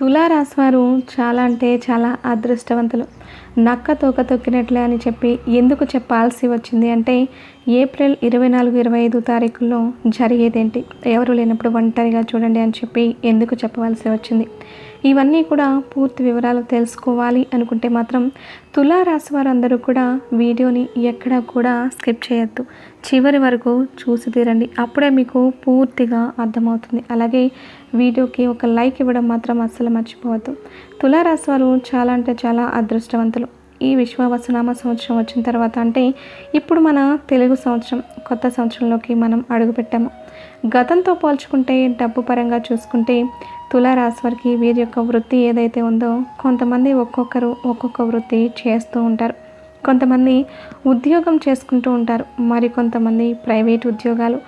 తులారాశి వారు చాలా అంటే చాలా అదృష్టవంతులు. నక్క తోక తొక్కినట్లే అని చెప్పి ఎందుకు చెప్పాల్సి వచ్చింది అంటే ఏప్రిల్ ఇరవై నాలుగు ఇరవై ఐదు తారీఖుల్లో జరిగేదేంటి? ఎవరు లేనప్పుడు ఒంటరిగా చూడండి అని చెప్పి ఎందుకు చెప్పవలసి వచ్చింది? ఇవన్నీ కూడా పూర్తి వివరాలు తెలుసుకోవాలి అనుకుంటే మాత్రం తులారాశి వారందరూ కూడా వీడియోని ఎక్కడా కూడా స్కిప్ చేయొద్దు. చివరి వరకు చూసి తీరండి. అప్పుడే మీకు పూర్తిగా అర్థమవుతుంది. అలాగే వీడియోకి ఒక లైక్ ఇవ్వడం మాత్రం అస్సలు మర్చిపోవద్దు. తులారాశి వారు చాలా అంటే చాలా అదృష్టవంతులు. ఈ విశ్వవసనామ సంవత్సరం వచ్చిన తర్వాత అంటే ఇప్పుడు మన తెలుగు సంవత్సరం కొత్త సంవత్సరంలోకి మనం అడుగుపెట్టాము. గతంతో పోల్చుకుంటే డబ్బు పరంగా చూసుకుంటే తులారాశి వారికి వీరి యొక్క వృత్తి ఏదైతే ఉందో కొంతమంది ఒక్కొక్కరు ఒక్కొక్క వృత్తి చేస్తూ ఉంటారు. కొంతమంది ఉద్యోగం చేసుకుంటూ ఉంటారు. మరి కొంతమంది ప్రైవేట్ ఉద్యోగాలు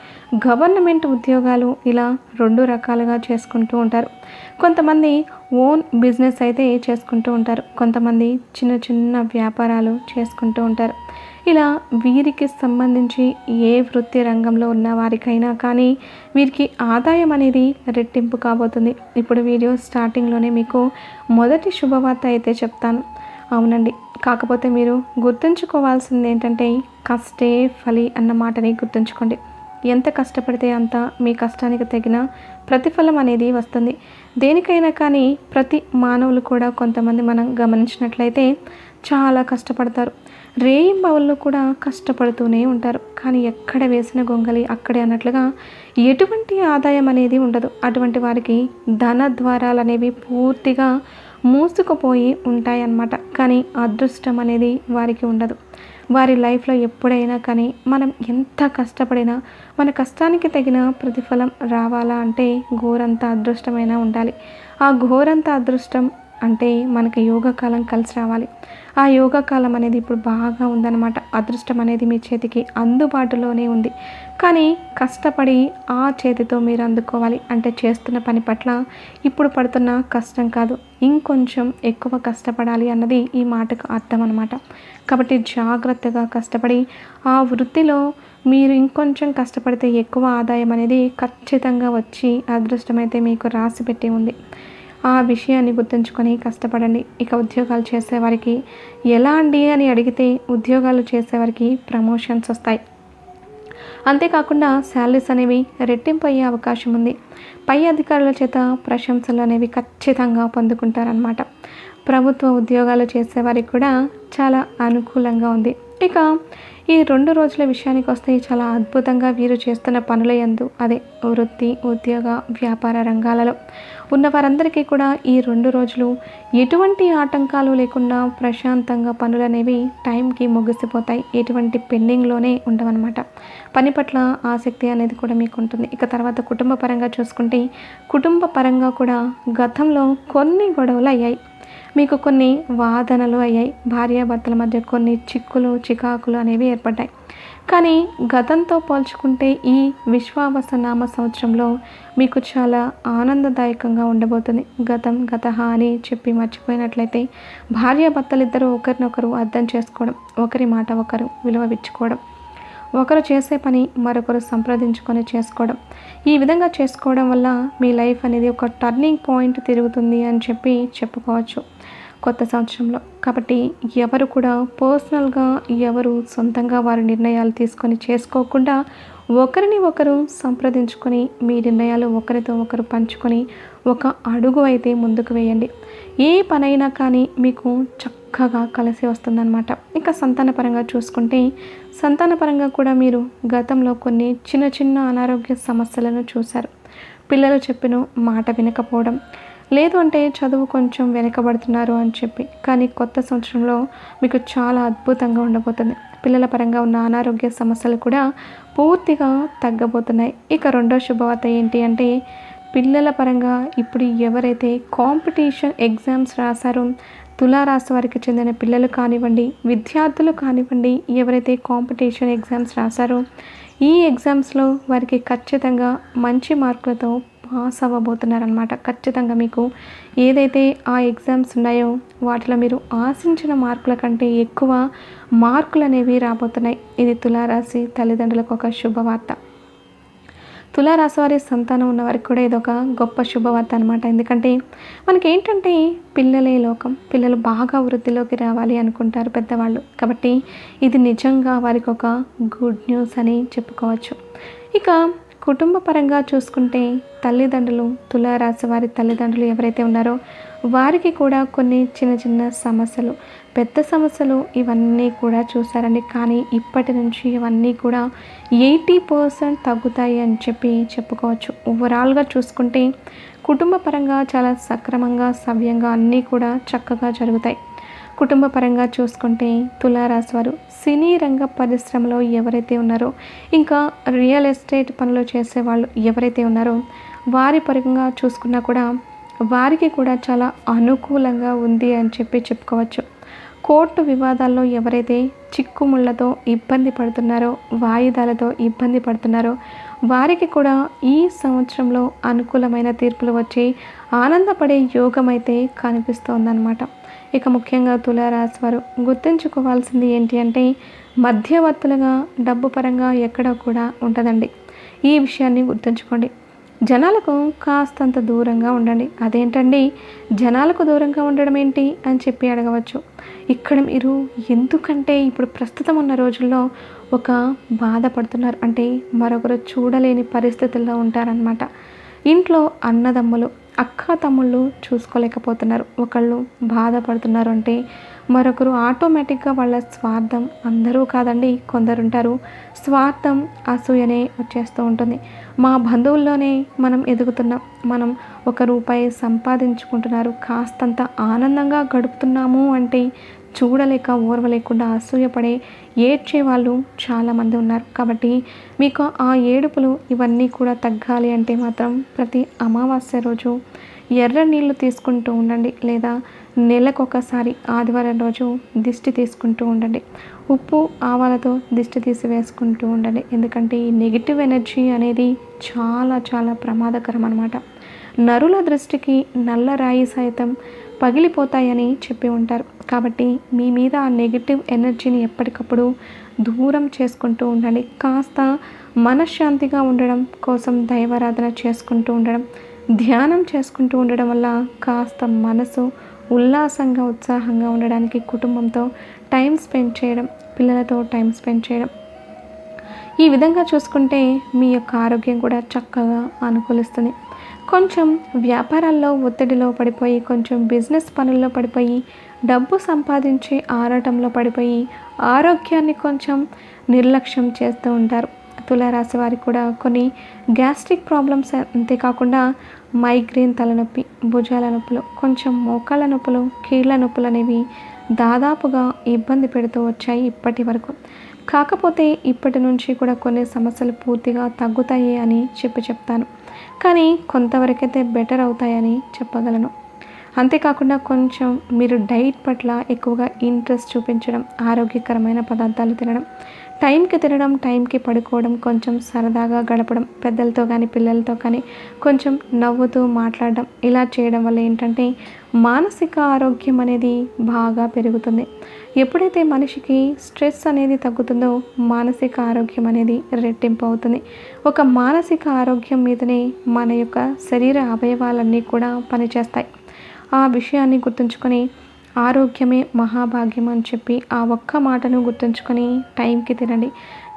గవర్నమెంట్ ఉద్యోగాలు ఇలా రెండు రకాలుగా చేసుకుంటూ ఉంటారు. కొంతమంది ఓన్ బిజినెస్ అయితే చేసుకుంటూ ఉంటారు. కొంతమంది చిన్న చిన్న వ్యాపారాలు చేసుకుంటూ ఉంటారు. ఇలా వీరికి సంబంధించి ఏ వృత్తి రంగంలో ఉన్న వారికైనా కానీ వీరికి ఆదాయం అనేది రెట్టింపు కాబోతుంది. ఇప్పుడు వీడియో స్టార్టింగ్లోనే మీకు మొదటి శుభవార్త అయితే చెప్తాను. అవునండి. కాకపోతే మీరు గుర్తుంచుకోవాల్సింది ఏంటంటే కష్టే ఫలి అన్న మాటని గుర్తుంచుకోండి. ఎంత కష్టపడితే అంత మీ కష్టానికి తగిన ప్రతిఫలం అనేది వస్తుంది. దేనికైనా కానీ ప్రతి మానవులు కూడా కొంతమంది మనం గమనించినట్లయితే చాలా కష్టపడతారు. రేయింబవళ్ళు కూడా కష్టపడుతూనే ఉంటారు. కానీ ఎక్కడ వేసిన గొంగలి అక్కడే అన్నట్లుగా ఎటువంటి ఆదాయం అనేది ఉండదు. అటువంటి వారికి ధన ద్వారాలు అనేవి పూర్తిగా మూసుకుపోయి ఉంటాయన్నమాట. కానీ అదృష్టం అనేది వారికి ఉండదు. వారి లైఫ్లో ఎప్పుడైనా కానీ మనం ఎంత కష్టపడినా మన కష్టానికి తగిన ప్రతిఫలం రావాలా అంటే ఘోరంత అదృష్టమైనా ఉండాలి. ఆ ఘోరంత అదృష్టం అంటే మనకి యోగ కాలం కలిసి రావాలి. ఆ యోగ కాలం అనేది ఇప్పుడు బాగా ఉందన్నమాట. అదృష్టం అనేది మీ చేతికి అందుబాటులోనే ఉంది. కానీ కష్టపడి ఆ చేతితో మీరు అందుకోవాలి. అంటే చేస్తున్న పని పట్ల ఇప్పుడు పడుతున్న కష్టం కాదు. ఇంకొంచెం ఎక్కువ కష్టపడాలి అన్నది ఈ మాటకు అర్థం అనమాట కాబట్టి జాగ్రత్తగా కష్టపడి ఆ వృత్తిలో మీరు ఇంకొంచెం కష్టపడితే ఎక్కువ ఆదాయం అనేది ఖచ్చితంగా వచ్చి అదృష్టమైతే మీకు రాసి పెట్టి ఉంది. ఆ విషయాన్ని గుర్తుంచుకొని కష్టపడండి. ఇక ఉద్యోగాలు చేసేవారికి ఎలా అండి అని అడిగితే ఉద్యోగాలు చేసేవారికి ప్రమోషన్స్ వస్తాయి. అంతేకాకుండా శాలరీస్ అనేవి రెట్టింపు అయ్యే అవకాశం ఉంది. పై అధికారుల చేత ప్రశంసలు అనేవి ఖచ్చితంగా పొందుకుంటారనమాట ప్రభుత్వ ఉద్యోగాలు చేసేవారికి కూడా చాలా అనుకూలంగా ఉంది. ఇక ఈ రెండు రోజుల విషయానికి వస్తే చాలా అద్భుతంగా వీరు చేస్తున్న పనుల ఎందు అదే వృత్తి ఉద్యోగ వ్యాపార రంగాలలో. ఉన్న వారందరికీ కూడా ఈ రెండు రోజులు ఎటువంటి ఆటంకాలు లేకుండా ప్రశాంతంగా పనులు అనేవి టైంకి ముగిసిపోతాయి. ఎటువంటి పెండింగ్లోనే ఉండవన్నమాట. పని పట్ల ఆసక్తి అనేది కూడా మీకు ఉంటుంది ఇక తర్వాత కుటుంబ పరంగా చూసుకుంటే కుటుంబ పరంగా కూడా గతంలో కొన్ని గొడవలు అయ్యాయి. మీకు కొన్ని వాదనలు అయ్యాయి. భార్యాభర్తల మధ్య కొన్ని చిక్కులు చికాకులు అనేవి ఏర్పడ్డాయి. కానీ గతంతో పోల్చుకుంటే ఈ విశ్వావసనామ సంవత్సరంలో మీకు చాలా ఆనందదాయకంగా ఉండబోతుంది. గతం గత అని చెప్పి మర్చిపోయినట్లయితే భార్యాభర్తలిద్దరూ ఒకరినొకరు అర్థం చేసుకోవడం ఒకరి మాట ఒకరు విలువవిచ్చుకోవడం ఒకరు చేసే పని మరొకరు సంప్రదించుకొని చేసుకోవడం. ఈ విధంగా చేసుకోవడం వల్ల మీ లైఫ్ అనేది ఒక టర్నింగ్ పాయింట్ తిరుగుతుంది అని చెప్పి చెప్పుకోవచ్చు కొత్త సంవత్సరంలో. కాబట్టి ఎవరు కూడా పర్సనల్గా ఎవరు సొంతంగా వారి నిర్ణయాలు తీసుకొని చేసుకోకుండా ఒకరిని ఒకరు సంప్రదించుకొని మీ నిర్ణయాలు ఒకరితో ఒకరు పంచుకొని ఒక అడుగు అయితే ముందుకు వేయండి. ఏ పనైనా కానీ మీకు చక్కగా కలిసి వస్తుందన్నమాట. ఇంకా సంతానపరంగా చూసుకుంటే సంతానపరంగా కూడా మీరు గతంలో కొన్ని చిన్న చిన్న అనారోగ్య సమస్యలను చూశారు. పిల్లలు చెప్పిన మాట వినకపోవడం లేదు అంటే చదువు కొంచెం వెనకబడుతున్నారు అని చెప్పి కానీ కొత్త సంవత్సరంలో మీకు చాలా అద్భుతంగా ఉండబోతుంది. పిల్లల పరంగా ఉన్న అనారోగ్య సమస్యలు కూడా పూర్తిగా తగ్గబోతున్నాయి. ఇక రెండో శుభవార్త ఏంటి అంటే పిల్లల పరంగా ఇప్పుడు ఎవరైతే కాంపిటీషన్ ఎగ్జామ్స్ రాశారో తులారాశి వారికి చెందిన పిల్లలు కానివ్వండి విద్యార్థులు కానివ్వండి ఎవరైతే కాంపిటీషన్ ఎగ్జామ్స్ రాశారో ఈ ఎగ్జామ్స్లో వారికి ఖచ్చితంగా మంచి మార్కులతో పాస్ అవ్వబోతున్నారనమాట ఖచ్చితంగా మీకు ఏదైతే ఆ ఎగ్జామ్స్ ఉన్నాయో వాటిలో మీరు ఆశించిన మార్కుల కంటే ఎక్కువ మార్కులు అనేవి రాబోతున్నాయి. ఇది తులారాశి తల్లిదండ్రులకు ఒక శుభవార్త. తులారాశి వారి సంతానం ఉన్న వారికి కూడా ఇదొక గొప్ప శుభవార్త అనమాట ఎందుకంటే మనకి ఏంటంటే పిల్లలే లోకం పిల్లలు బాగా వృద్ధిలోకి రావాలి అనుకుంటారు పెద్దవాళ్ళు. కాబట్టి ఇది నిజంగా వారికి ఒక గుడ్ న్యూస్ అని చెప్పుకోవచ్చు. ఇక కుటుంబ పరంగా చూసుకుంటే తల్లిదండ్రులు తులారాశి వారి తల్లిదండ్రులు ఎవరైతే ఉన్నారో వారికి కూడా కొన్ని చిన్న చిన్న సమస్యలు పెద్ద సమస్యలు ఇవన్నీ కూడా చూసారండి కానీ ఇప్పటి నుంచి ఇవన్నీ కూడా ఎయిటీ పర్సెంట్ తగ్గుతాయి అని చెప్పి చెప్పుకోవచ్చు. ఓవరాల్గా చూసుకుంటే కుటుంబ పరంగా చాలా సక్రమంగా సవ్యంగా అన్నీ కూడా చక్కగా జరుగుతాయి. కుటుంబ పరంగా చూసుకుంటే తులారాశి వారు సినీ రంగ పరిశ్రమలో ఎవరైతే ఉన్నారో ఇంకా రియల్ ఎస్టేట్ పనులు చేసే వాళ్ళు ఎవరైతే ఉన్నారో వారి పరంగా చూసుకున్నా కూడా వారికి కూడా చాలా అనుకూలంగా ఉంది అని చెప్పి చెప్పుకోవచ్చు. కోర్టు వివాదాల్లో ఎవరైతే చిక్కుముళ్ళతో ఇబ్బంది పడుతున్నారో వాయిదాలతో ఇబ్బంది పడుతున్నారో వారికి కూడా ఈ సంవత్సరంలో అనుకూలమైన తీర్పులు వచ్చి ఆనందపడే యోగం అయితే కనిపిస్తోందన్నమాట. ఇక ముఖ్యంగా తులారాశి వారు గుర్తుంచుకోవాల్సింది ఏంటి అంటే మధ్యవర్తులుగా డబ్బు పరంగా ఎక్కడ కూడా ఉంటుందండి ఈ విషయాన్ని గుర్తుంచుకోండి. జనాలకు కాస్తంత దూరంగా ఉండండి. అదేంటండి? జనాలకు దూరంగా ఉండడం ఏంటి అని చెప్పి అడగవచ్చు. ఇక్కడ మీరు ఎందుకంటే ఇప్పుడు ప్రస్తుతం ఉన్న రోజుల్లో ఒక బాధపడుతున్నారు. అంటే మరొకరు చూడలేని పరిస్థితుల్లో ఉంటారనమాట ఇంట్లో అన్నదమ్ములు అక్క తమ్ముళ్ళు చూసుకోలేకపోతున్నారు. ఒకళ్ళు బాధపడుతున్నారు అంటే మరొకరు ఆటోమేటిక్గా వాళ్ళ స్వార్థం అందరూ కాదండి కొందరుంటారు. స్వార్థం అసూయనే వచ్చేస్తూ ఉంటుంది. మా బంధువుల్లోనే మనం ఎదుగుతున్నాం. మనం ఒక రూపాయి సంపాదించుకుంటున్నారు. కాస్తంత ఆనందంగా గడుపుతున్నాము అంటే చూడలేక ఓర్వలేకుండా అసూయపడే ఏడ్చే వాళ్ళు చాలామంది ఉన్నారు. కాబట్టి మీకు ఆ ఏడుపులు ఇవన్నీ కూడా తగ్గాలి అంటే మాత్రం ప్రతి అమావాస్య రోజు ఎర్ర నీళ్ళు తీసుకుంటూ ఉండండి. లేదా నెలకొకసారి ఆదివారం రోజు దిష్టి తీసుకుంటూ ఉండండి. ఉప్పు ఆవాలతో దిష్టి తీసి వేసుకుంటూ ఉండండి. ఎందుకంటే ఈ నెగిటివ్ ఎనర్జీ అనేది చాలా చాలా ప్రమాదకరం అనమాట నరుల దృష్టికి నల్ల రాయి సైతం పగిలిపోతాయని చెప్పి ఉంటారు. కాబట్టి మీ మీద ఆ నెగిటివ్ ఎనర్జీని ఎప్పటికప్పుడు దూరం చేసుకుంటూ ఉండండి. కాస్త మనశ్శాంతిగా ఉండడం కోసం దైవారాధన చేసుకుంటూ ఉండడం ధ్యానం చేసుకుంటూ ఉండడం వల్ల కాస్త మనసు ఉల్లాసంగా ఉత్సాహంగా ఉండడానికి కుటుంబంతో టైం స్పెండ్ చేయడం పిల్లలతో టైం స్పెండ్ చేయడం. ఈ విధంగా చూసుకుంటే మీ యొక్క ఆరోగ్యం కూడా చక్కగా అనుకూలిస్తుంది. కొంచెం వ్యాపారాల్లో ఒత్తిడిలో పడిపోయి కొంచెం బిజినెస్ పనుల్లో పడిపోయి డబ్బు సంపాదించే ఆరాటంలో పడిపోయి ఆరోగ్యాన్ని కొంచెం నిర్లక్ష్యం చేస్తూ ఉంటారు. తులారాశి వారికి కూడా కొన్ని గ్యాస్ట్రిక్ ప్రాబ్లమ్స్ అంతేకాకుండా మైగ్రేన్ తలనొప్పి భుజాల నొప్పులు కొంచెం మోకాళ్ళ నొప్పులు కీళ్ళ నొప్పులు అనేవి దాదాపుగా ఇబ్బంది పెడుతూ వచ్చాయి ఇప్పటి వరకు. కాకపోతే ఇప్పటి నుంచి కూడా కొన్ని సమస్యలు పూర్తిగా తగ్గుతాయి అని చెప్పి చెప్తాను. కానీ కొంతవరకైతే బెటర్ అవుతాయని చెప్పగలను. అంతేకాకుండా కొంచెం మీరు డైట్ పట్ల ఎక్కువగా ఇంట్రెస్ట్ చూపించడం ఆరోగ్యకరమైన పదార్థాలు తినడం టైంకి తినడం టైంకి పడుకోవడం కొంచెం సరదాగా గడపడం పెద్దలతో కానీ పిల్లలతో కానీ కొంచెం నవ్వుతూ మాట్లాడడం ఇలా చేయడం వల్ల ఏంటంటే మానసిక ఆరోగ్యం అనేది బాగా పెరుగుతుంది. ఎప్పుడైతే మనిషికి స్ట్రెస్ అనేది తగ్గుతుందో మానసిక ఆరోగ్యం అనేది రెట్టింపు అవుతుంది. ఒక మానసిక ఆరోగ్యం మీదనే మన యొక్క శరీర అవయవాలన్నీ కూడా పనిచేస్తాయి. ఆ విషయాన్ని గుర్తుంచుకొని ఆరోగ్యమే మహాభాగ్యం అని చెప్పి ఆ ఒక్క మాటను గుర్తుంచుకొని టైంకి తినండి.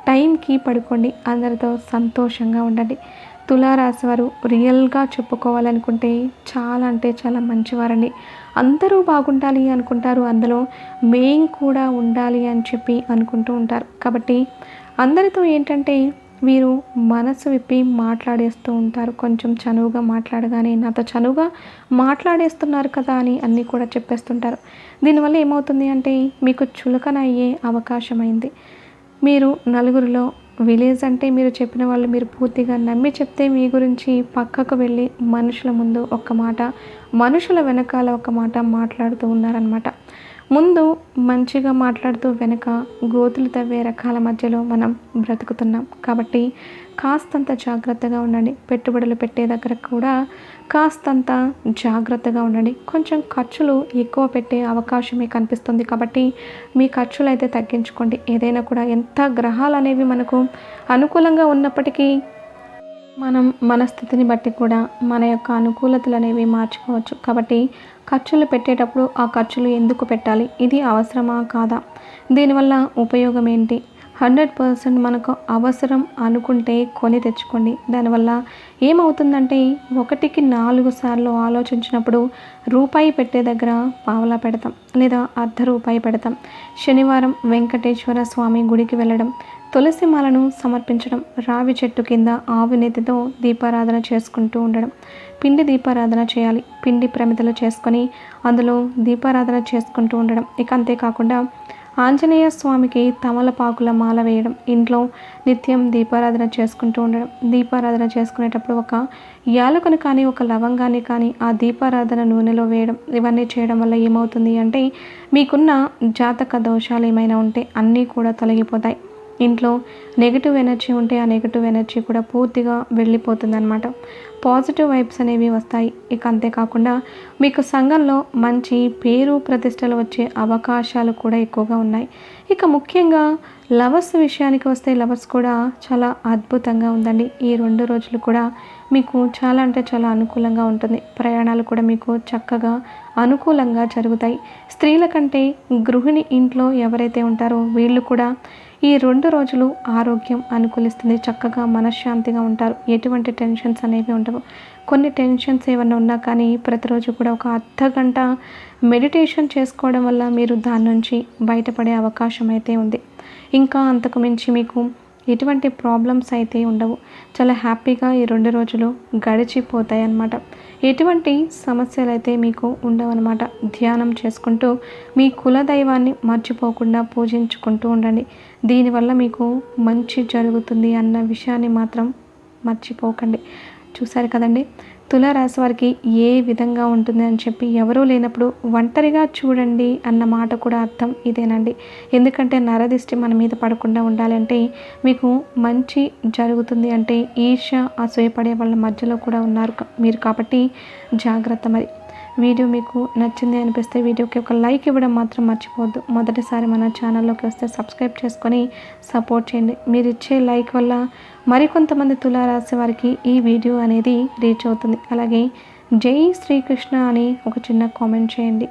టైంకి పడుకోండి. అందరితో సంతోషంగా ఉండండి. తులారాశి వారు రియల్గా చెప్పుకోవాలనుకుంటే చాలా అంటే చాలా మంచివారండి. అందరూ బాగుండాలి అనుకుంటారు. అందులో మేం కూడా ఉండాలి అని చెప్పి అనుకుంటూ ఉంటారు. కాబట్టి అందరితో ఏంటంటే వీరు మనసు విప్పి మాట్లాడేస్తూ ఉంటారు. కొంచెం చనువుగా మాట్లాడగానే నాతో చనువుగా మాట్లాడేస్తున్నారు కదా అని అన్నీ కూడా చెప్పేస్తుంటారు. దీనివల్ల ఏమవుతుంది అంటే మీకు చులకన అయ్యే అవకాశం అయింది. మీరు నలుగురిలో విలేజ్ అంటే మీరు చెప్పిన వాళ్ళు మీరు పూర్తిగా నమ్మి చెప్తే మీ గురించి పక్కకు వెళ్ళి మనుషుల ముందు ఒక మాట మనుషుల వెనకాల ఒక మాట మాట్లాడుతూ ఉన్నారనమాట ముందు మంచిగా మాట్లాడుతూ వెనుక గోతులు తవ్వే రకాల మధ్యలో మనం బ్రతుకుతున్నాం. కాబట్టి కాస్తంత జాగ్రత్తగా ఉండండి. పెట్టుబడులు పెట్టే దగ్గర కూడా కాస్తంత జాగ్రత్తగా ఉండండి. కొంచెం ఖర్చులు ఎక్కువ పెట్టే అవకాశమే కనిపిస్తుంది. కాబట్టి మీ ఖర్చులు అయితే తగ్గించుకోండి. ఏదైనా కూడా ఎంత గ్రహాలు అనేవి మనకు అనుకూలంగా ఉన్నప్పటికీ మనం మన స్థితిని బట్టి కూడా మన యొక్క అనుకూలతలు అనేవి మార్చుకోవచ్చు. కాబట్టి ఖర్చులు పెట్టేటప్పుడు ఆ ఖర్చులు ఎందుకు పెట్టాలి? ఇది అవసరమా? కాదా? దీనివల్ల ఉపయోగం ఏంటి? హండ్రెడ్ పర్సెంట్ మనకు అవసరం అనుకుంటే కొని తెచ్చుకోండి. దానివల్ల ఏమవుతుందంటే ఒకటికి నాలుగు సార్లు ఆలోచించినప్పుడు రూపాయి పెట్టే దగ్గర పావలా పెడతాం. లేదా అర్ధ రూపాయి పెడతాం. శనివారం వెంకటేశ్వర స్వామి గుడికి వెళ్ళడం తులసి మాలను సమర్పించడం రావి చెట్టు కింద ఆవు నెత్తితో దీపారాధన చేసుకుంటూ ఉండడం. పిండి దీపారాధన చేయాలి. పిండి ప్రమిదలు చేసుకొని అందులో దీపారాధన చేసుకుంటూ ఉండడం. ఇక అంతేకాకుండా ఆంజనేయ స్వామికి తమలపాకుల మాల వేయడం. ఇంట్లో నిత్యం దీపారాధన చేసుకుంటూ ఉండడం. దీపారాధన చేసుకునేటప్పుడు ఒక యాలకును కానీ ఒక లవంగాన్ని కానీ ఆ దీపారాధన నూనెలో వేయడం. ఇవన్నీ చేయడం వల్ల ఏమవుతుంది అంటే మీకున్న జాతక దోషాలు ఏమైనా ఉంటే అన్నీ కూడా తొలగిపోతాయి. ఇంట్లో నెగిటివ్ ఎనర్జీ ఉంటే ఆ నెగిటివ్ ఎనర్జీ కూడా పూర్తిగా వెళ్ళిపోతుంది అనమాట పాజిటివ్ వైబ్స్ అనేవి వస్తాయి. ఇక అంతేకాకుండా మీకు సంఘంలో మంచి పేరు ప్రతిష్టలు వచ్చే అవకాశాలు కూడా ఎక్కువగా ఉన్నాయి. ఇక ముఖ్యంగా లవర్స్ విషయానికి వస్తే లవర్స్ కూడా చాలా అద్భుతంగా ఉందండి. ఈ రెండు రోజులు కూడా మీకు చాలా అంటే చాలా అనుకూలంగా ఉంటుంది. ప్రయాణాలు కూడా మీకు చక్కగా అనుకూలంగా జరుగుతాయి. స్త్రీల కంటే గృహిణి ఇంట్లో ఎవరైతే ఉంటారో వీళ్ళు కూడా ఈ రెండు రోజులు ఆరోగ్యం అనుకూలిస్తుంది. చక్కగా మనశ్శాంతిగా ఉంటారు. ఎటువంటి టెన్షన్స్ అనేవి ఉండవు. కొన్ని టెన్షన్స్ ఏమైనా ఉన్నా కానీ ప్రతిరోజు కూడా ఒక అర్ధ గంట మెడిటేషన్ చేసుకోవడం వల్ల మీరు దాని నుంచి బయటపడే అవకాశం అయితే ఉంది. ఇంకా అంతకు మించి మీకు ఎటువంటి ప్రాబ్లమ్స్ అయితే ఉండవు. చాలా హ్యాపీగా ఈ రెండు రోజులు గడిచిపోతాయి అన్నమాట ఎటువంటి సమస్యలు అయితే మీకు ఉండవన్నమాట. ధ్యానం చేసుకుంటూ మీ కుల దైవాన్ని మర్చిపోకుండా పూజించుకుంటూ ఉండండి. దీనివల్ల మీకు మంచి జరుగుతుంది అన్న విషయాన్ని మాత్రం మర్చిపోకండి. చూసారు కదండి? తులారాశి వారికి ఏ విధంగా ఉంటుంది అని చెప్పి ఎవరూ లేనప్పుడు ఒంటరిగా చూడండి అన్న మాట కూడా అర్థం ఇదేనండి. ఎందుకంటే నరదిష్టి మన మీద పడకుండా ఉండాలంటే మీకు మంచి జరుగుతుంది అంటే ఈర్ష అసూయపడే వాళ్ళ మధ్యలో కూడా ఉన్నారు మీరు కాబట్టి జాగ్రత్త మరి. వీడియో మీకు నచ్చింది అనిపిస్తే వీడియోకి ఒక లైక్ ఇవ్వడం మాత్రం మర్చిపోవద్దు. మొదటిసారి మన ఛానల్లోకి వస్తే సబ్స్క్రైబ్ చేసుకొని సపోర్ట్ చేయండి. మీరు ఇచ్చే లైక్ వల్ల మరికొంతమంది తులారాశి వారికి ఈ వీడియో అనేది రీచ్ అవుతుంది. అలాగే జై శ్రీకృష్ణ అని ఒక చిన్న కామెంట్ చేయండి.